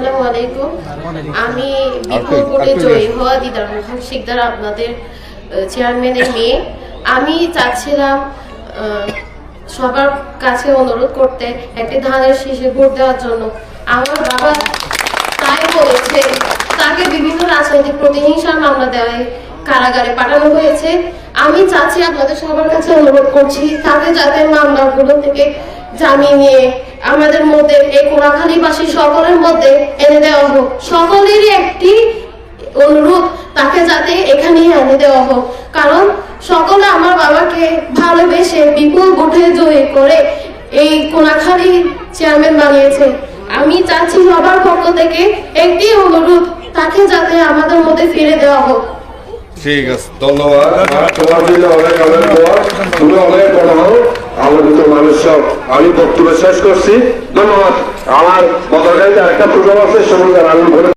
আসসালামু আলাইকুম। আমি জয়ী হওয়া দিদার মোহন শিকদার আপনাদের চেয়ারম্যানের মেয়ে। আমি চাচ্ছিলাম সবার কাছে অনুরোধ করতে একটি ধানের শীষে ভোট দেওয়ার জন্য। আমার বাবা তাই বলেছে তাকে বিভিন্ন রাজনৈতিক প্রতিহিংসার মামলা দেওয়ায় কারাগারে পাঠানো হয়েছে। আমি চাচ্ছি আপনাদের সবার কাছে অনুরোধ করছি তাকে যাতে মামলাগুলো থেকে জামিয়ে নিয়ে আমাদের মধ্যে এই কোনাখালীবাসী সকলের মধ্যে এনে দেওয়া হোক। সকলেরই একটি অনুরোধ, তাকে যাতে এখানেই এনে দেওয়া হোক। কারণ সকলে আমার বাবাকে ভালোবেসে বিপুল ভোটে জয়ী করে এই কোনাখালী চেয়ারম্যান বানিয়েছে। আমি চাচ্ছি সবার পক্ষ থেকে একটি অনুরোধ, তাকে যাতে আমাদের মধ্যে ফিরে দেওয়া হোক। ঠিক আছে ধন্যবাদ। মতো আমি বক্তব্য শেষ করছি। ধন্যবাদ। আমার বদলগাড়িতে একটা প্রোগ্রাম আছে সেগুলো বলে